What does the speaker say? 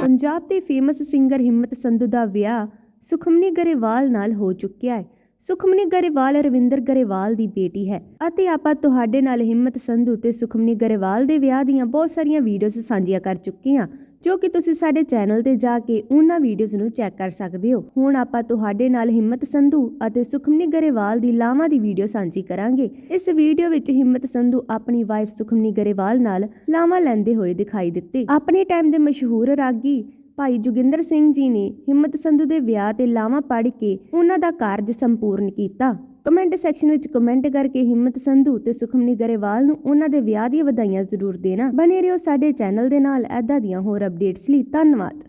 ਪੰਜਾਬ ਦੇ famous singer ਹਿੰਮਤ ਸੰਧੂ ਦਾ ਵਿਆਹ ਸੁਖਮਨੀ ਗਰੇਵਾਲ ਨਾਲ ਹੋ ਚੁੱਕਿਆ ਹੈ। ਸੁਖਮਨੀ ਗਰੇਵਾਲ ਰਵਿੰਦਰ ਗਰੇਵਾਲ ਦੀ ਬੇਟੀ ਹੈ ਅਤੇ ਆਪਾਂ ਤੁਹਾਡੇ ਨਾਲ ਹਿੰਮਤ ਸੰਧੂ ਤੇ ਸੁਖਮਨੀ ਗਰੇਵਾਲ ਦੇ ਵਿਆਹ ਦੀਆਂ ਬਹੁਤ ਸਾਰੀਆਂ ਵੀਡੀਓਜ਼ ਸਾਂਝੀਆਂ ਕਰ ਚੁੱਕੇ ਹਾਂ, ਜੋ ਕਿ ਤੁਸੀਂ ਸਾਡੇ ਚੈਨਲ ਤੇ ਜਾ ਕੇ ਉਹਨਾਂ ਵੀਡੀਓਜ਼ ਨੂੰ ਚੈੱਕ ਕਰ ਸਕਦੇ ਹੋ। ਹੁਣ ਆਪਾਂ ਤੁਹਾਡੇ ਨਾਲ ਹਿੰਮਤ ਸੰਧੂ ਅਤੇ ਸੁਖਮਨੀ ਗਰੇਵਾਲ ਦੀ ਲਾਵਾਂ ਦੀ ਵੀਡੀਓ ਸਾਂਝੀ ਕਰਾਂਗੇ। ਇਸ ਵੀਡੀਓ ਵਿੱਚ ਹਿੰਮਤ ਸੰਧੂ ਆਪਣੀ ਵਾਈਫ ਸੁਖਮਨੀ ਗਰੇਵਾਲ ਨਾਲ ਲਾਵਾਂ ਲੈਂਦੇ ਹੋਏ ਦਿਖਾਈ ਦਿੱਤੇ। ਆਪਣੇ ਟਾਈਮ ਦੇ ਮਸ਼ਹੂਰ ਰਾਗੀ ਭਾਈ ਜੋਗਿੰਦਰ ਸਿੰਘ ਜੀ ਨੇ ਹਿੰਮਤ ਸੰਧੂ ਦੇ ਵਿਆਹ ਤੇ ਲਾਵਾਂ ਪੜ ਕੇ ਉਹਨਾਂ ਦਾ ਕਾਰਜ ਸੰਪੂਰਨ ਕੀਤਾ। ਕਮੈਂਟ ਸੈਕਸ਼ਨ ਵਿੱਚ ਕਮੈਂਟ ਕਰਕੇ ਹਿੰਮਤ ਸੰਧੂ ਤੇ ਸੁਖਮਨੀ ਗਰੇਵਾਲ ਨੂੰ ਉਹਨਾਂ ਦੇ ਵਿਆਹ ਦੀਆਂ ਵਧਾਈਆਂ ਜ਼ਰੂਰ ਦੇਣਾ। ਬਨੇ ਰਹੋ ਸਾਡੇ ਚੈਨਲ ਦੇ ਨਾਲ ਐਦਾਂ ਦੀਆਂ ਹੋਰ ਅਪਡੇਟਸ ਲਈ ਧੰਨਵਾਦ।